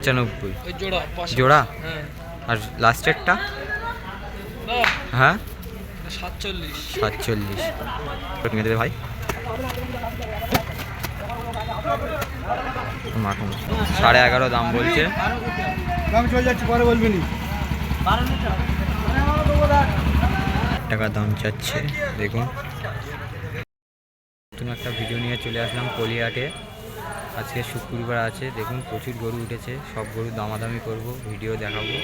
পঁচানব্বই। জোড়া হ্যাঁ। আর লাস্টেরটা হ্যাঁ? সাতচল্লিশ। সাতচল্লিশ। দেবে ভাই? সাড়ে এগারো দাম বলছে। টাকা দাম চাচ্ছে দেখুন। নতুন একটা ভিডিও নিয়ে চলে আসলাম কলিয়াটে। আজকে শুক্রবার আছে, দেখুন প্রচুর গরু উঠেছে, সব গরু দামাদামি করব, ভিডিও দেখাবো।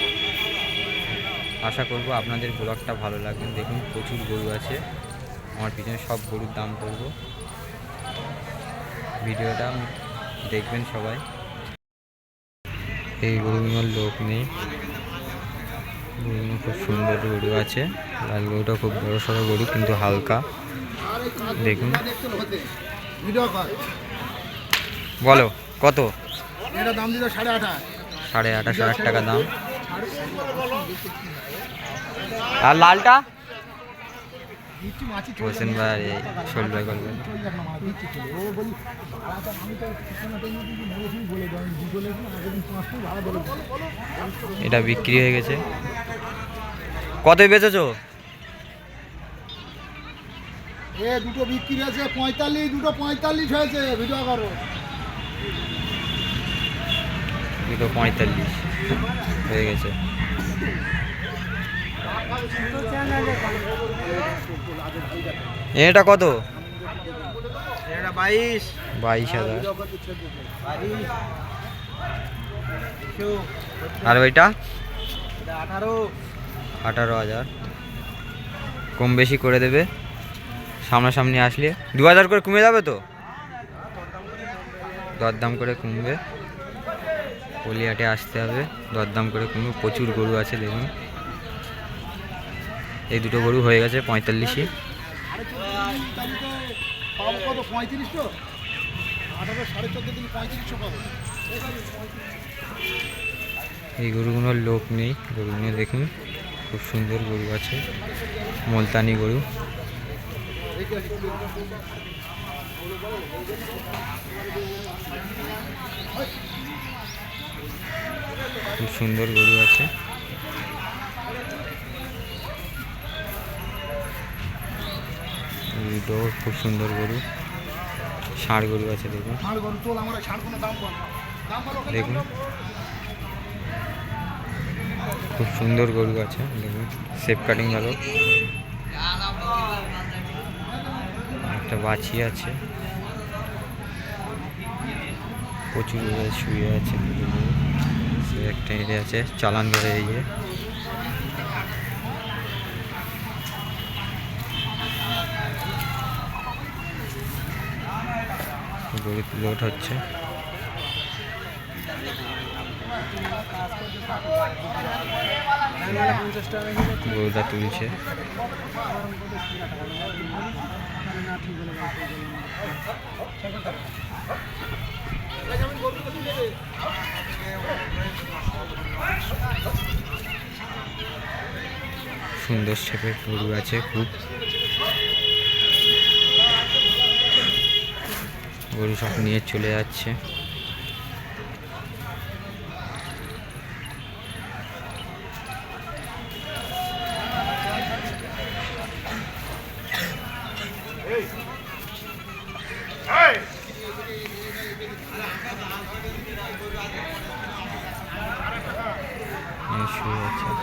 আশা করব আপনাদের ব্লগটা ভালো লাগবে, দেখুন প্রচুর গরু আছে, আমার পিছনে সব গরুর দাম করব। ভিডিওটা দেখবেন সবাই। এই গরুগুলোর লোক নেই। গরুগুলো খুব সুন্দর গরু আছে, লাল গরুটা খুব বড় সড়ো গরু, কিন্তু হালকা। দেখুন। বলো কত? এটা দাম দিল সাড়ে আঠাশ সাড়ে আঠাশ হাজার টাকা দাম। আর লালটা? হোসেন ভাই শোল এটা বিক্রি হয়ে গেছে। কত বেচেছো? এ দুটো বিক্রি আছে পঁয়তাল্লিশ দুটো পঁয়তাল্লিশ হয়েছে ভিডিও করো। দুটো পঁয়তাল্লিশ। হয়ে গেছে। এটা কত? বাইশ। বাইশ হাজার। আর ওইটা? আঠারো। আঠারো হাজার। কম বেশি করে দেবে। সামনাসামনি আসলে। দু হাজার করে কমে যাবে তো? দরদাম করে কমবে। কলিয়াটে আসতে হবে, দরদাম করে কমবে। প্রচুর গরু আছে, দেখুন। এই দুটো গরু হয়ে গেছে পঁয়তাল্লিশে এই গরুগুলোর লোক নেই, গরুগুলো দেখুন। খুব সুন্দর গরু আছে। মুলতানি গরু। খুব সুন্দর গরু আছে। খুব সুন্দর গরু। ষাঁড় গরু আছে দেখুন। দেখুন। খুব সুন্দর গরু আছে দেখুন। সেফ কাটিং ভালো। একটা বাছি আছে। প্রচুর শুয়ে আছে একটা এরে আছে, চালান ধরে এই যে। গরু লোড হচ্ছে গরুটা তুলছে। সুন্দর শেপের গরু আছে খুব। গরু সব নিয়ে চলে যাচ্ছে নিয়ে শুয়ে আছে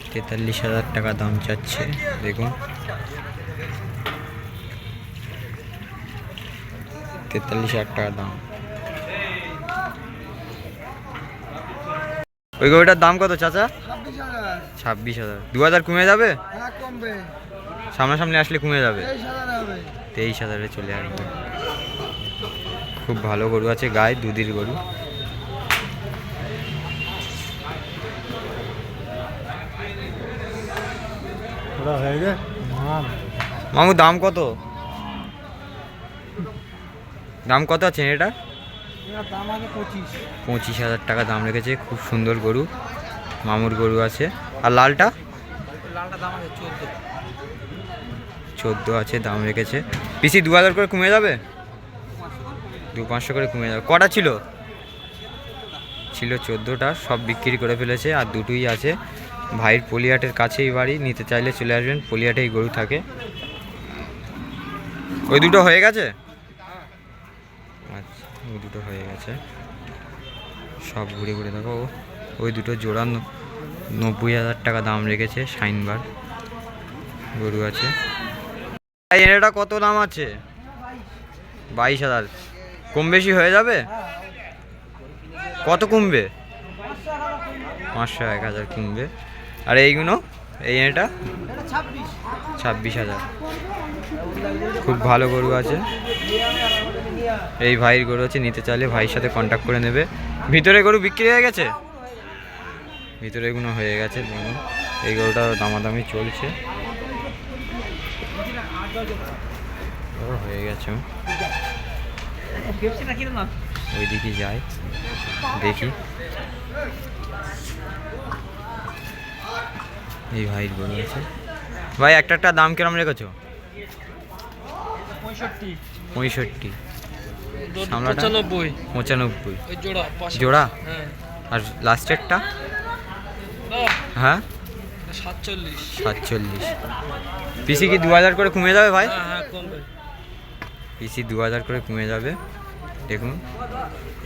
তেতাল্লিশ হাজার টাকা দাম চাচ্ছে, দেখুন। তেতাল্লিশ হাজার টাকা দাম। ওই গরুটার দাম কত চাচা? ছাব্বিশ হাজার। দু হাজার কমে যাবে? হ্যাঁ সামনাসামনি আসলে কমে যাবে? তেইশ হাজার চলে আসবে। খুব ভালো গরু আছে গায়ে দুধের গরু। হয়ে মামু দাম কত? দাম কত আছে এটা? এর দাম আছে পঁচিশ। পঁচিশ হাজার টাকা দাম রেখেছে। খুব সুন্দর গরু। মামুর গরু আছে। আর লালটা? চোদ্দ। আছে দাম রেখেছে। পিসি দু হাজার করে কমে যাবে? দু পাঁচশো। করে কমে যাবে। কটা ছিল? ছিল চোদ্দোটা সব বিক্রি করে ফেলেছে। আর দুটোই আছে। ভাইয়ের পলিহাটের কাছেই বাড়ি নিতে চাইলে চলে আসবেন। পলিহাটেই গরু থাকে। ওই দুটো হয়ে গেছে? আচ্ছা ওই দুটো হয়ে গেছে। সব ঘুরে ঘুরে দেখো। ওই দুটো জোড়া ন- নব্বই হাজার টাকা দাম রেখেছে শাইনবার গরু আছে। এটা কত দাম আছে? বাইশ হাজার। কম বেশি হয়ে যাবে? কত কমবে? পাঁচশো, এক হাজার কমবে আর এইগুলো? এই এটা? ছাব্বিশ হাজার। খুব ভালো গরু আছে। এই ভাইয়ের গরু আছে, নিতে চাইলে ভাইয়ের সাথে কন্ট্যাক্ট করে নেবে। ভিতরে গরু বিক্রি হয়ে গেছে? ভিতরে এগুলো হয়ে গেছে দেখুন এই গরুটা দামাদামি চলছে। ও, হয়ে গেছে। ওইদিকে যাই। দেখি। এই ভাইয়ের গরু আছে। ভাই একটা একটা দাম কিরম রেখেছো? পঁয়ষট্টি। পঁয়ষট্টি। পঁচানব্বই। পঁচানব্বই। জোড়া জোড়া? হ্যাঁ। আর লাস্টেরটা হ্যাঁ? সাতচল্লিশ। পিসি কি দু হাজার করে কমে যাবে ভাই? পিসি দু হাজার করে কমে যাবে। দেখুন,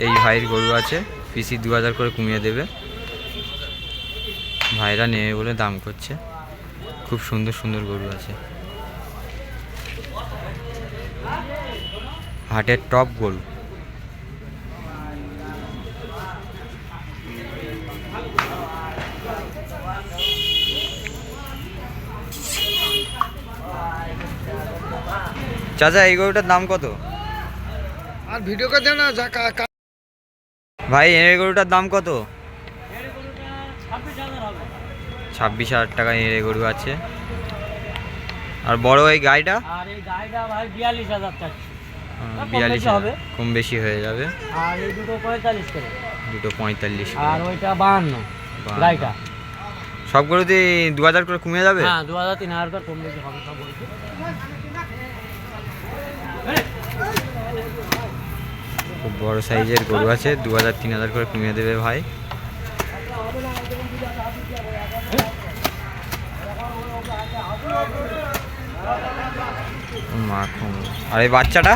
এই ভাইয়ের গরু আছে, পিসি দু হাজার করে কমিয়ে দেবে। ভাইরা নেবে বলে দাম করছে। খুব সুন্দর সুন্দর গরু আছে। হাটের টপ গরু। চাচা এই গরুটার দাম কত? আর ভিডিও করে দেও না যা কা- কা- ভাই এই গরুটার দাম কত? ছাব্বিশ হাজার টাকা এঁড়ে গরু আছে। আর বড় এই গাড়িটা আর এই গাড়িটা ভাই বিয়াল্লিশ হাজার চাচ্ছি। বিয়াল্লিশ হবে। কম বেশি হয়ে যাবে। আর এই দুটো পঁয়তাল্লিশ করে। দুটো পঁয়তাল্লিশ আর ওইটা বাহান্ন। বাহান্ন। গাড়িটা সব দু হাজার করে কমে যাবে? হ্যাঁ দু হাজার তিন হাজার করে কম বেশি হবে সব খুব বড় সাইজের গরু আছে দু হাজার তিন হাজার করে কমিয়ে দেবে ভাই। মাখন আর এই বাচ্চাটা?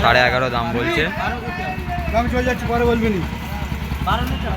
সাড়ে এগারো দাম বলছে। আমি চলে যাচ্ছি পরে বলবি নি। বারো লিটার।